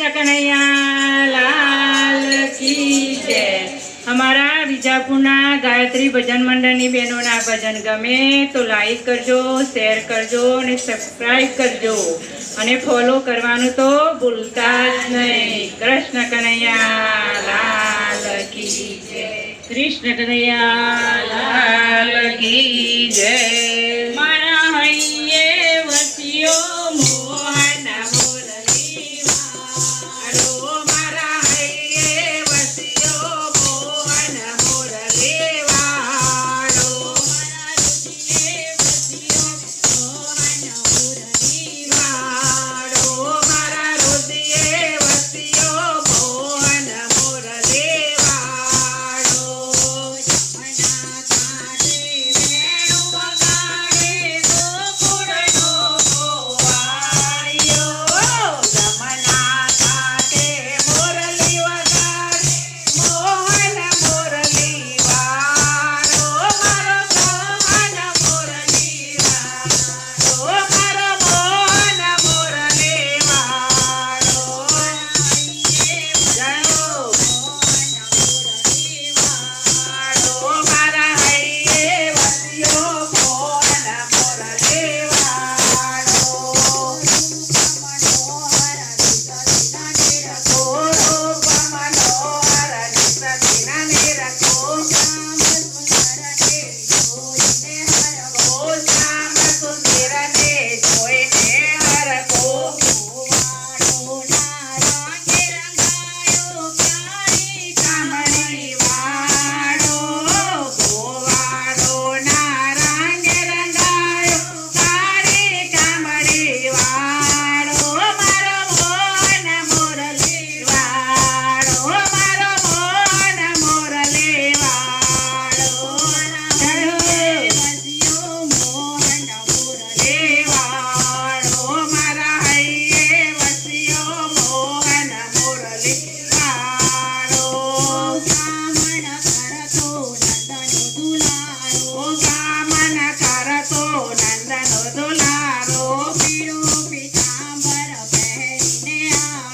કૃષ્ણ કનૈયા, લાલ કી અમારા વિજાપુરના ગાયત્રી ભજન મંડળની બહેનોના ભજન ગમે તો લાઈક કરજો શેર કરજો અને સબસ્ક્રાઈબ કરજો. અને ફોલો કરવાનું તો ભૂલતા જ નહીં. કૃષ્ણ કનૈયા, લાલ કૃષ્ણ કનૈયા, લાલ કી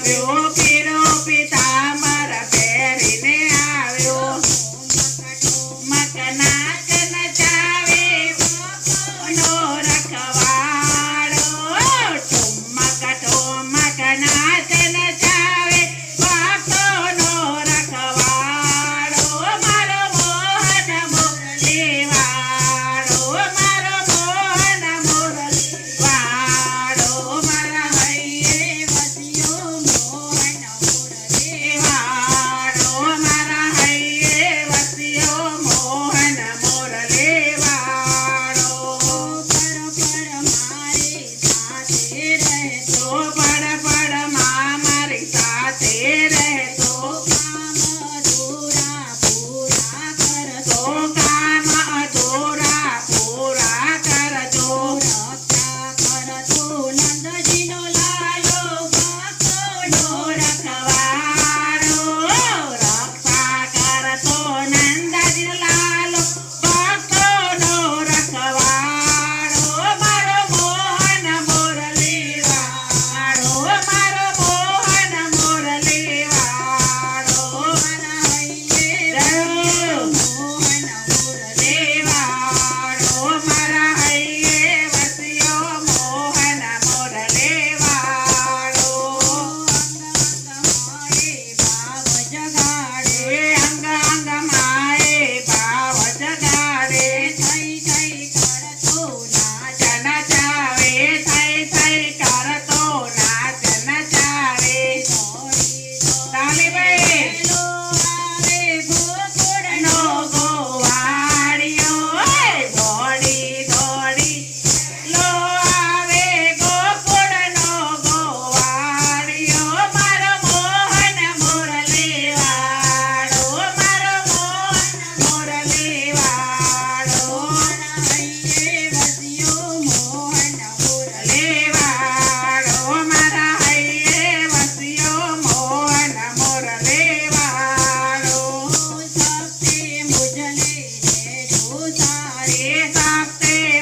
you. você.